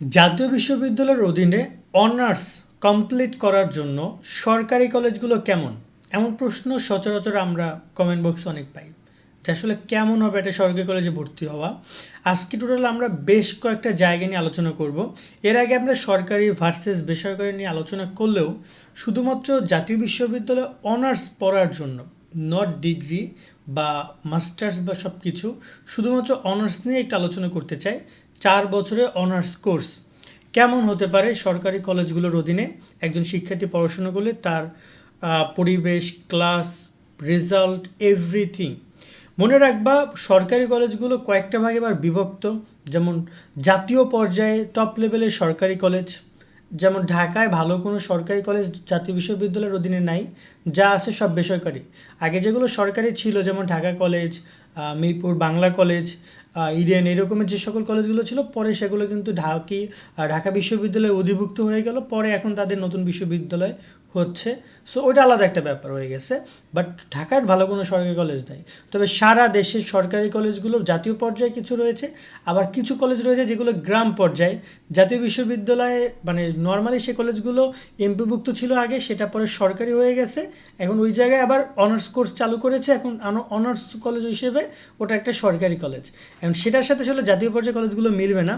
জাতীয় বিশ্ববিদ্যালয়ের অধীনে অনার্স কমপ্লিট করার জন্য সরকারি কলেজগুলো কেমন? এমন প্রশ্ন সচরাচর আমরা কমেন্ট বক্সে অনেক পাই। যে আসলে কেমন হবে একটা সরকারি কলেজে ভর্তি হওয়া? আজকে টোটাল আমরা বেশ কয়েকটা জায়গা নিয়ে আলোচনা করব। এর আগে আমরা সরকারি ভার্সেস বেসরকারি নিয়ে আলোচনা করলেও শুধুমাত্র জাতীয় বিশ্ববিদ্যালয়ে অনার্স পড়ার জন্য নট ডিগ্রি বা মাস্টার্স বা সব কিছু শুধুমাত্র অনার্স নিয়ে একটা আলোচনা করতে চাই। চার বছরের অনার্স কোর্স। কেমন হতে পারে সরকারি কলেজগুলোর অধীনে? একজন শিক্ষার্থী পড়াশোনা করলে তার পরিবেশ, ক্লাস, রেজাল্ট, এভরিথিং। মনে রাখবা, সরকারি কলেজগুলো কয়েকটা ভাগে এবার বিভক্ত। যেমন জাতীয় পর্যায়ে টপ লেভেলের সরকারি কলেজ, যেমন ঢাকায় ভালো কোনো সরকারি কলেজ জাতীয় বিশ্ববিদ্যালয়ের অধীনে নাই, যা আছে সব বেসরকারি। আগে যেগুলো সরকারি ছিল, যেমন ঢাকা কলেজ মিরপুর বাংলা কলেজ ইডেন, এরকমের যে সকল কলেজগুলো ছিল, পরে সেগুলো কিন্তু ঢাকি ঢাকা বিশ্ববিদ্যালয়ে অধিভুক্ত হয়ে গেল। পরে এখন তাদের নতুন বিশ্ববিদ্যালয় হচ্ছে। সো ওটা আলাদা একটা ব্যাপার হয়ে গেছে। বাট ঢাকার ভালো কোনো সরকারি কলেজ নাই। তবে সারা দেশের সরকারি কলেজগুলো জাতীয় পর্যায়ে কিছু রয়েছে। আবার কিছু কলেজ রয়েছে যেগুলো গ্রাম পর্যায়ে। জাতীয় বিশ্ববিদ্যালয়ে মানে নর্মালি সে কলেজগুলো এমপিভুক্ত ছিল আগে, সেটা পরে সরকারি হয়ে গেছে। এখন ওই জায়গায় আবার অনার্স কোর্স চালু করেছে। এখন অনার্স কলেজ হিসেবে ওটা একটা সরকারি কলেজ এখন সেটার সাথে আসলে জাতীয় পর্যায়ে কলেজগুলো মিলবে না।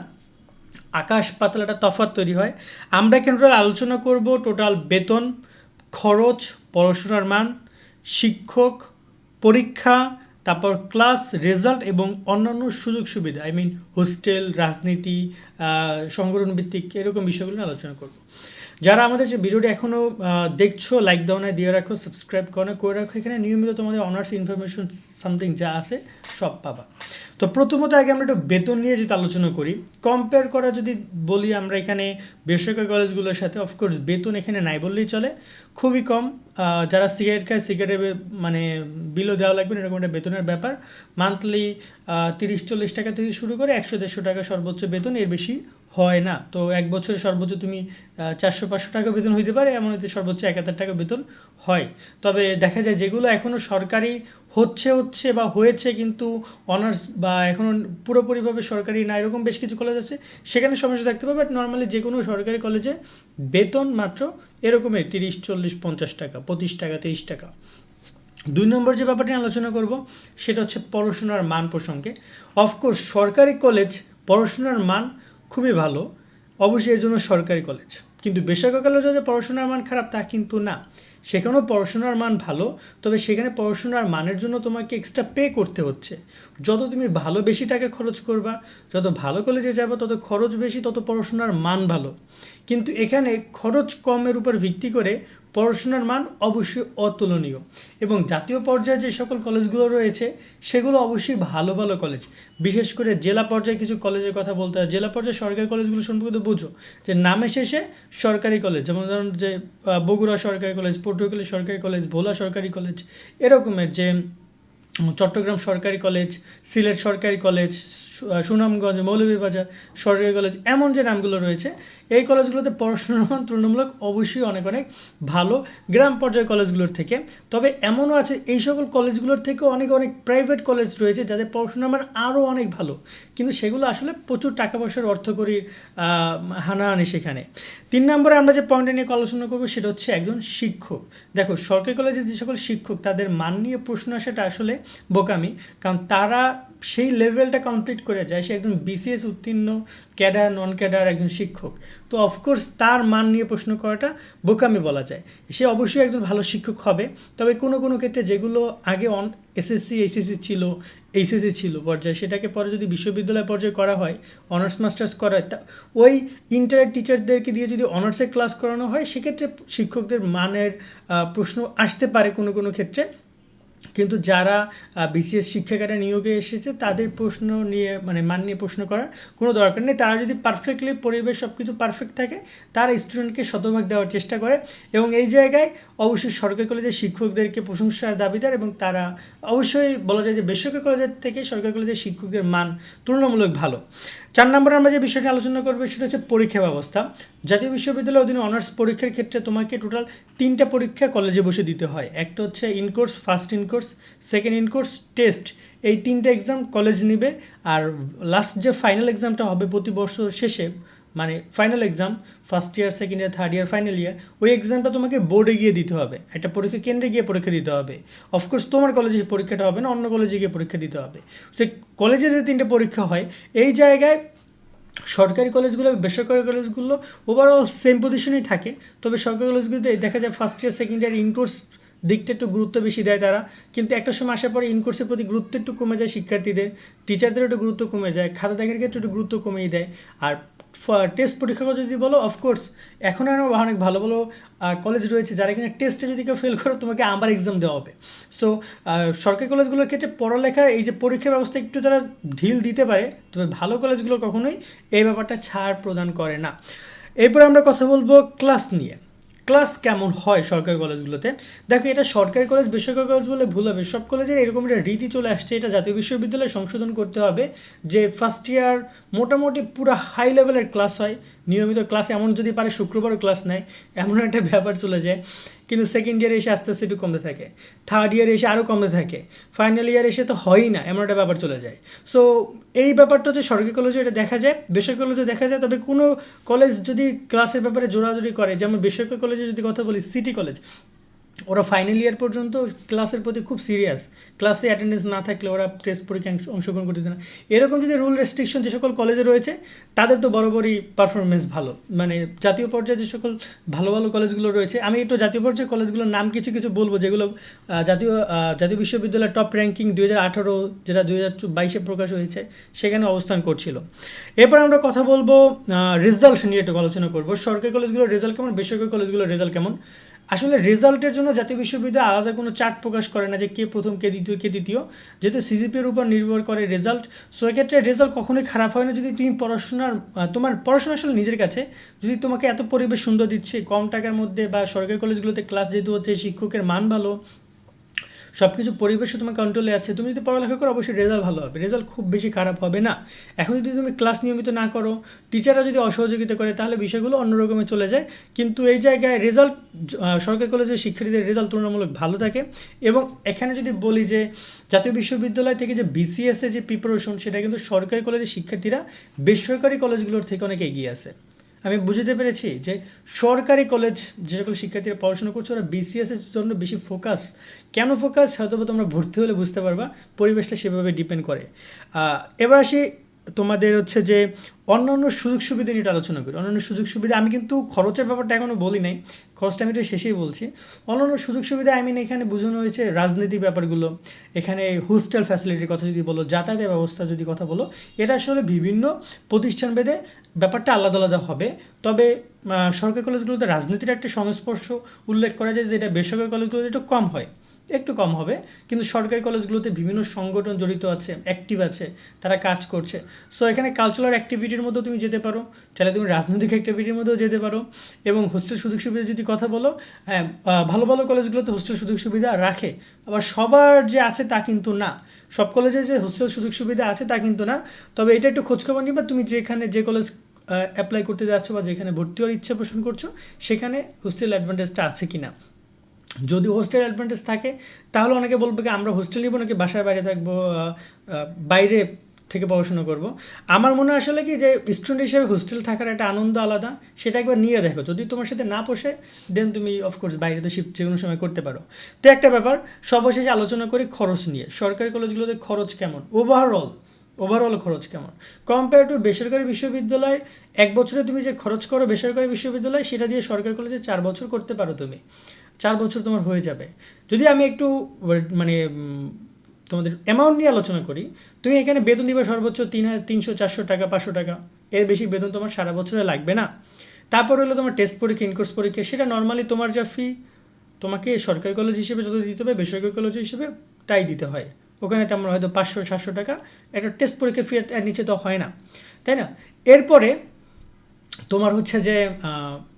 আকাশ পাতাল একটা তফাৎ তৈরি হয়। আমরা কেন আলোচনা করব? টোটাল বেতন, খরচ, পড়াশোনার মান, শিক্ষক, পরীক্ষা, তারপর ক্লাস রেজাল্ট এবং অন্যান্য সুযোগ সুবিধা। আই মিন হোস্টেল, রাজনীতি সংগঠনভিত্তিক সংগঠন ভিত্তিক এরকম বিষয়গুলো আলোচনা করব। যারা আমাদের যে ভিডিওটি এখনও দেখছ লাইক দাও না, দিয়ে রাখো সাবস্ক্রাইব করো না, করে রাখো, এখানে নিয়মিত তোমাদের অনার্স ইনফরমেশন সামথিং যা আছে, সব পাবা। তো প্রথমত আগে আমরা একটু বেতন নিয়ে যদি আলোচনা করি কম্পেয়ার করা যদি বলি আমরা এখানে বেসরকারি কলেজগুলোর সাথে অফকোর্স বেতন এখানে নাই বললেই চলে, খুবই কম যারা সিগারেট খায় সিগারেটের মানে বিলও দেওয়া লাগবে এরকম একটা বেতনের ব্যাপার। মান্থলি তিরিশ, চল্লিশ টাকা থেকে শুরু করে একশো, দেড়শো টাকা সর্বোচ্চ বেতন, এর বেশি হয় না। তো এক বছরে সর্বোচ্চ তুমি চারশো পাঁচশো টাকা বেতন হইতে পারে, এমন হতে সর্বোচ্চ এক হাজার টাকা বেতন হয়। তবে দেখা যায় যেগুলো এখনও সরকারি হচ্ছে হচ্ছে বা হয়েছে কিন্তু অনার্স বা এখনও পুরোপুরিভাবে সরকারি না, এরকম বেশ কিছু কলেজ আছে, সেখানে সমস্যা থাকতে পারে বাট নর্মালি যে কোনো সরকারি কলেজে বেতন মাত্র এরকমই তিরিশ, চল্লিশ, পঞ্চাশ টাকা, পঁচিশ টাকা, তিরিশ টাকা। দুই নম্বর যে ব্যাপারটি আলোচনা করব, সেটা হচ্ছে পড়াশোনার মান প্রসঙ্গে। অফকোর্স সরকারি কলেজ পড়াশোনার মান খুবই ভালো। অবশ্যই এর জন্য সরকারি কলেজ কিন্তু বেসরকারি কলেজে যে পড়াশোনার মান খারাপ তা কিন্তু না। সেখানেও পড়াশোনার মান ভালো, তবে সেখানে পড়াশোনার মানের জন্য তোমাকে এক্সট্রা পে করতে হচ্ছে। যত তুমি ভালো বেশি টাকা খরচ করবা, যত ভালো কলেজে যাবে, তত খরচ বেশি, তত পড়াশোনার মান ভালো। কিন্তু এখানে খরচ কমের উপর ভিত্তি করে পড়াশোনার মান অবশ্যই অতুলনীয় এবং জাতীয় পর্যায়ে যে সকল কলেজগুলো রয়েছে, সেগুলো অবশ্যই ভালো ভালো কলেজ। বিশেষ করে জেলা পর্যায়ে কিছু কলেজের কথা বলতে হয়। জেলা পর্যায়ে সরকারি কলেজগুলো সম্পর্কে বুঝো যে নামে শেষে সরকারি কলেজ, যেমন ধরুন যে বগুড়া সরকারি কলেজ, পটুয়াখালী সরকারি কলেজ, ভোলা সরকারি কলেজ, এরকমের যে চট্টগ্রাম সরকারি কলেজ, সিলেট সরকারি কলেজ সুনামগঞ্জ, মৌলভীবাজার, সরকারি কলেজ এমন যে নামগুলো রয়েছে, এই কলেজগুলোতে পড়াশোনার তুলনামূলক অবশ্যই অনেক অনেক ভালো গ্রাম পর্যায়ের কলেজগুলোর থেকে। তবে এমনও আছে, এই সকল কলেজগুলোর থেকেও অনেক অনেক প্রাইভেট কলেজ রয়েছে, যাদের পড়াশোনার মান আরও অনেক ভালো। কিন্তু সেগুলো আসলে প্রচুর টাকা পয়সার অর্থকরী হানাহানি সেখানে। তিন নম্বরে আমরা যে পয়েন্টে নিয়ে আলোচনা করব, সেটা হচ্ছে একজন শিক্ষক। দেখো, সরকারি কলেজের যে সকল শিক্ষক, তাদের মান নিয়ে প্রশ্ন আসাটা আসলে বোকামি। কারণ তারা সেই লেভেলটা কমপ্লিট করে যায়। সে একজন বিসিএস উত্তীর্ণ ক্যাডার নন ক্যাডার একজন শিক্ষক। তো অফকোর্স তার মান নিয়ে প্রশ্ন করাটা বোকামি বলা যায়। সে অবশ্যই একজন ভালো শিক্ষক হবে। তবে কোনো কোনো ক্ষেত্রে যেগুলো আগে অন এসএসসি এইচএসসি ছিল এইচএসসি ছিল পর্যায়ে, সেটাকে পরে যদি বিশ্ববিদ্যালয় পর্যায়ে করা হয় অনার্স মাস্টার্স করা হয়, তা ওই ইন্টারের টিচারদেরকে দিয়ে যদি অনার্সের ক্লাস করানো হয়, সেক্ষেত্রে শিক্ষকদের মানের প্রশ্ন আসতে পারে কোনো কোনো ক্ষেত্রে। কিন্তু যারা বিসিএস শিক্ষাকারে নিয়োগে এসেছে, তাদের প্রশ্ন নিয়ে মানে মান নিয়ে প্রশ্ন করার কোনো দরকার নেই। তারা যদি পারফেক্টলি পরিবেশ সব কিছু পারফেক্ট থাকে, তারা স্টুডেন্টকে শতভাগ দেওয়ার চেষ্টা করে এবং এই জায়গায় অবশ্যই সরকারি কলেজের শিক্ষকদেরকে প্রশংসার দাবিদার এবং তারা অবশ্যই বলা যায় যে বেসরকারি কলেজের থেকে সরকারি কলেজের শিক্ষকদের মান তুলনামূলক ভালো। চার নম্বরে আমরা যে বিষয়টি আলোচনা করব, সেটা হচ্ছে পরীক্ষা ব্যবস্থা। জাতীয় বিশ্ববিদ্যালয়ের অধীনে অনার্স পরীক্ষার ক্ষেত্রে তোমাকে টোটাল তিনটা পরীক্ষা কলেজে বসে দিতে হয়। একটা হচ্ছে in course first in course second in course test এই তিনটে এক্সাম কলেজ নিবে। আর লাস্ট যে ফাইনাল এক্সামটা হবে প্রতি বছর শেষে মানে final exam first year second year third year final year ওই এক্সামটা তোমাকে বোর্ডে গিয়ে দিতে হবে। একটা পরীক্ষা কেন্দ্রে গিয়ে পরীক্ষা দিতে হবে। অফকোর্স তোমার কলেজে পরীক্ষাটা হবে না, অন্য কলেজে গিয়ে পরীক্ষা দিতে হবে। সে কলেজে যে তিনটে পরীক্ষা হয়, এই জায়গায় সরকারি কলেজগুলো বেসরকারি কলেজগুলো ওভারঅল সেম পজিশনেই থাকে। তবে সরকারি কলেজগুলোতে দেখা যায় first year second year incourse দিকটা একটু গুরুত্ব বেশি দেয় তারা। কিন্তু একটা সময় আসার পরে ইনকোর্সের প্রতি গুরুত্ব একটু কমে যায় শিক্ষার্থীদের। টিচারদের একটু গুরুত্ব কমে যায় খাতা দেখার ক্ষেত্রে একটু গুরুত্ব কমেই দেয়। আর টেস্ট পরীক্ষা যদি বলো অফকোর্স এখন আর অনেক ভালো ভালো কলেজ রয়েছে যারা কিনা টেস্টে যদি কেউ ফেল করো, তোমাকে আবার এক্সাম দেওয়া হবে। সো সরকারি কলেজগুলোর ক্ষেত্রে পড়ালেখা এই যে পরীক্ষা ব্যবস্থা একটু তারা ঢিল দিতে পারে, তবে ভালো কলেজগুলো কখনোই এই ব্যাপারটা ছাড় প্রদান করে না। এরপর আমরা কথা বলব ক্লাস নিয়ে। ক্লাস কেমন হয় সরকারি কলেজগুলোতে? দেখো, এটা সরকারি কলেজ, বেসরকারি কলেজ বলে ভুল হবে। সব কলেজের এরকম একটা রীতি চলে আসছে। এটা জাতীয় বিশ্ববিদ্যালয়ে সংশোধন করতে হবে যে ফার্স্ট ইয়ার মোটামুটি পুরো হাই লেভেলের ক্লাস হয়। নিয়মিত ক্লাস এমন যদি পারে শুক্রবার ক্লাস নেয়। এমন একটা ব্যাপার চলে যায়। কিন্তু সেকেন্ড ইয়ারে এসে আস্তে আস্তে একটু কমতে থাকে। থার্ড ইয়ার এসে আরও কমতে থাকে। ফাইনাল ইয়ার এসে তো হয়ই না, এমন একটা ব্যাপার চলে যায়। সো এই ব্যাপারটা হচ্ছে সরকারি কলেজে এটা দেখা যায়, বেসরকারি কলেজে দেখা যায়, তবে কোনো কলেজ যদি ক্লাসের ব্যাপারে জোরাজোরি করে, যেমন বেসরকারি কলেজে যদি কথা বলি সিটি কলেজ ওরা ফাইনাল ইয়ার পর্যন্ত ক্লাসের প্রতি খুব সিরিয়াস ক্লাসে অ্যাটেন্ডেন্স না থাকলে ওরা টেস্ট পরীক্ষায় অংশগ্রহণ করতে না। এরকম যদি রুল রেস্ট্রিকশন যে সকল কলেজে রয়েছে, তাদের তো বরাবরই পারফরমেন্স ভালো। মানে জাতীয় পর্যায়ে যে সকল ভালো ভালো কলেজগুলো রয়েছে, আমি একটু জাতীয় পর্যায়ে কলেজগুলোর নাম কিছু কিছু বলব, যেগুলো জাতীয় জাতীয় বিশ্ববিদ্যালয়ের টপ র্যাঙ্কিং দুই হাজার আঠারো, যেটা দুই হাজার বাইশে প্রকাশ হয়েছে, সেখানে অবস্থান করছিল। এরপর আমরা কথা বলব রেজাল্ট নিয়ে একটু আলোচনা করব। সরকারি কলেজগুলোর রেজাল্ট কেমন? বেসরকারি কলেজগুলোর রেজাল্ট কেমন? আসলে রেজাল্টের জন্য জাতীয় বিশ্ববিদ্যালয় আলাদা কোনো চার্ট প্রকাশ করে না যে কে প্রথম, কে দ্বিতীয় কে দ্বিতীয়। যেহেতু সিজিপির উপর নির্ভর করে রেজাল্ট, সো এক্ষেত্রে রেজাল্ট কখনোই খারাপ হয় না যদি তুমি পড়াশোনার তোমার পড়াশোনা আসলে নিজের কাছে। যদি তোমাকে এত পরিবেশ সুন্দর দিচ্ছে, কম টাকার মধ্যে বা সরকারি কলেজগুলোতে ক্লাস যেহেতু হচ্ছে, শিক্ষকের মান ভালো সব কিছু পরিবেশও তোমার কন্ট্রোলে আছে। তুমি যদি পড়ালেখা করো, অবশ্যই রেজাল্ট ভালো হবে। রেজাল্ট খুব বেশি খারাপ হবে না। এখন যদি তুমি ক্লাস নিয়মিত না করো টিচাররা যদি অসহযোগিতা করে, তাহলে বিষয়গুলো অন্যরকমে চলে যায়। কিন্তু এই জায়গায় রেজাল্ট সরকারি কলেজের শিক্ষার্থীদের রেজাল্ট তুলনামূলক ভালো থাকে। এবং এখানে যদি বলি যে, জাতীয় বিশ্ববিদ্যালয় থেকে যে বিসিএসে যে প্রিপারেশন সেটা কিন্তু সরকারি কলেজের শিক্ষার্থীরা বেসরকারি কলেজগুলোর থেকে অনেক এগিয়ে আছে। আমি বুঝতে পেরেছি যে সরকারি কলেজ যে সকল শিক্ষার্থীরা পড়াশোনা করছে, ওরা বিসিএসের জন্য বেশি ফোকাস কেন ফোকাস হয়তো তোমরা ভর্তি হলে বুঝতে পারবা, পরিবেশটা সেভাবে ডিপেন্ড করে। এবার আসি তোমাদের হচ্ছে যে অন্যান্য সুযোগ সুবিধা নিয়ে আলোচনা করি। অন্যান্য সুযোগ সুবিধা আমি কিন্তু খরচের ব্যাপারটা এখনও বলি নাই, খরচটা আমি তো শেষেই বলছি। অন্যান্য সুযোগ সুবিধা আই মিন এখানে বোঝানো হয়েছে রাজনীতি ব্যাপারগুলো, এখানে হোস্টেল ফ্যাসিলিটির কথা যদি বলো, যাতায়াতের ব্যবস্থা যদি কথা বলো, এটা আসলে বিভিন্ন প্রতিষ্ঠান ভেদে ব্যাপারটা আলাদা আলাদা হবে। তবে সরকারি কলেজগুলোতে রাজনীতির একটা সংস্পর্শ উল্লেখ করা যায় যে এটা বেসরকারি কলেজগুলোতে একটু কম হয়। একটু কম হবে, কিন্তু সরকারি কলেজগুলোতে বিভিন্ন সংগঠন জড়িত আছে অ্যাক্টিভ আছে, তারা কাজ করছে। সো এখানে কালচারাল অ্যাক্টিভিটির মধ্যেও তুমি যেতে পারো, চাইলে তুমি রাজনৈতিক অ্যাক্টিভিটির মধ্যেও যেতে পারো, এবং হোস্টেল সুযোগ সুবিধা যদি কথা বলো হ্যাঁ ভালো ভালো কলেজগুলোতে হোস্টেল সুযোগ সুবিধা রাখে, আবার সবার যে আছে তা কিন্তু না। সব কলেজে যে হোস্টেল সুযোগ সুবিধা আছে তা কিন্তু না, তবে এটা একটু খোঁজখবর নিবা, তুমি যেখানে যে কলেজ অ্যাপ্লাই করতে যাচ্ছ বা যেখানে ভর্তি হওয়ার ইচ্ছা পোষণ করছ, সেখানে হোস্টেল অ্যাডভান্টেজটা আছে কি না যদি হোস্টেল অ্যাডভান্টেজ থাকে, তাহলে অনেকে বলবে কি, আমরা হোস্টেল নিব নাকি বাসার বাইরে থাকব বাইরে থেকে পড়াশোনা করব। আমার মনে হয় আসলে কি, যে স্টুডেন্ট হিসেবে হোস্টেল থাকার একটা আনন্দ আলাদা, সেটা একবার নিয়ে দেখো। যদি তোমার সাথে না পোষে দেন তুমি অফকোর্স বাইরে তো শিফট যে কোনো সময় করতে পারো। তো একটা ব্যাপার, সর্বশেষে আলোচনা করি খরচ নিয়ে। সরকারি কলেজগুলোতে খরচ কেমন? ওভারঅল ওভারঅল খরচ কেমন? কম্পেয়ার টু বেসরকারি বিশ্ববিদ্যালয়, এক বছরে তুমি যে খরচ করো বেসরকারি বিশ্ববিদ্যালয়, সেটা দিয়ে সরকারি কলেজে চার বছর করতে পারো তুমি। চার বছর তোমার হয়ে যাবে। যদি আমি একটু মানে তোমাদের অ্যামাউন্ট নিয়ে আলোচনা করি, তুমি এখানে বেতন দিবে সর্বোচ্চ তিন তিনশো, চারশো টাকা, পাঁচশো টাকা। এর বেশি বেতন তোমার সারা বছরে লাগবে না। তারপর হলো তোমার টেস্ট পরীক্ষা ইনকোর্স পরীক্ষা, সেটা নর্মালি তোমার যা ফি তোমাকে সরকারি কলেজ হিসেবে যত দিতে হবে, বেসরকারি কলেজ হিসেবে তাই দিতে হয়। ওখানে তেমন হয়তো পাঁচশো, সাতশো টাকা, একটা টেস্ট পরীক্ষা ফি এর নিচে তো হয় না। তাই না? এরপরে তোমার হচ্ছে যে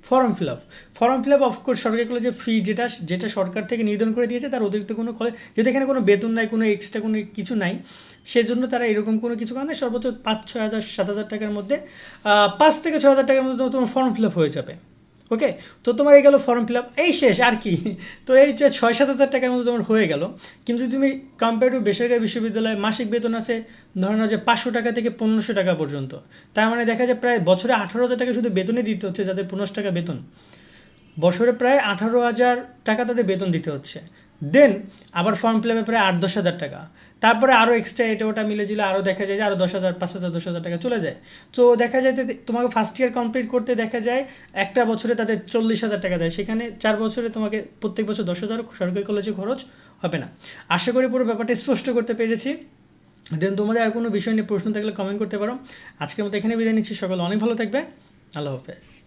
form fill up form fill up of course সরকারি কলেজে ফি যেটা যেটা সরকার থেকে নির্ধারণ করে দিয়েছে, তার অতিরিক্ত কোনো কলেজ যদি এখানে কোনো বেতন নাই, কোনো এক্সট্রা কোনো কিছু নাই, সেজন্য তারা এরকম কোনো কিছু কারণে সর্বোচ্চ পাঁচ, ছয় হাজার, সাত হাজার টাকার মধ্যে পাঁচ থেকে ছ হাজার টাকার মধ্যে তোমার ফর্ম ফিল আপ হয়ে যাবে। ওকে তো তোমার এই গেলো ফর্ম ফিল আপ এই শেষ, আর কি? তো এই যে ছয়, সাত হাজার টাকার মতো তোমার হয়ে গেল। কিন্তু তুমি কম্পেয়ার টু বেসরকারি বিশ্ববিদ্যালয়ে মাসিক বেতন আছে, ধরে নাও যে পাঁচশো টাকা থেকে পনেরোশো টাকা পর্যন্ত। তার মানে দেখা যায় প্রায় বছরে আঠারো হাজার টাকা শুধু বেতনে দিতে হচ্ছে যাদের পনেরোশো টাকা বেতন। বছরে প্রায় আঠারো হাজার টাকা তাদের বেতন দিতে হচ্ছে। দেন আবার ফর্ম ফিল আপে প্রায় আট দশ হাজার টাকা। তারপরে আরও এক্সট্রা এটা ওটা মিলে দিলে আরও দেখা যায় যে আরও দশ হাজার, পাঁচ হাজার, দশ হাজার টাকা চলে যায়। তো দেখা যায় তোমাকে ফার্স্ট ইয়ার কমপ্লিট করতে দেখা যায়, একটা বছরে তাদের চল্লিশ হাজার টাকা দেয়। সেখানে চার বছরে তোমাকে প্রত্যেক বছর দশ হাজার সরকারি কলেজে খরচ হবে না। আশা করি পুরো ব্যাপারটা স্পষ্ট করতে পেরেছি। দেন তোমাদের আর কোনো বিষয় নিয়ে প্রশ্ন থাকলে কমেন্ট করতে পারো। আজকের মতো এখানে বিদায় নিচ্ছি। সকালে অনেক ভালো থাকবে। আল্লাহ হাফেজ।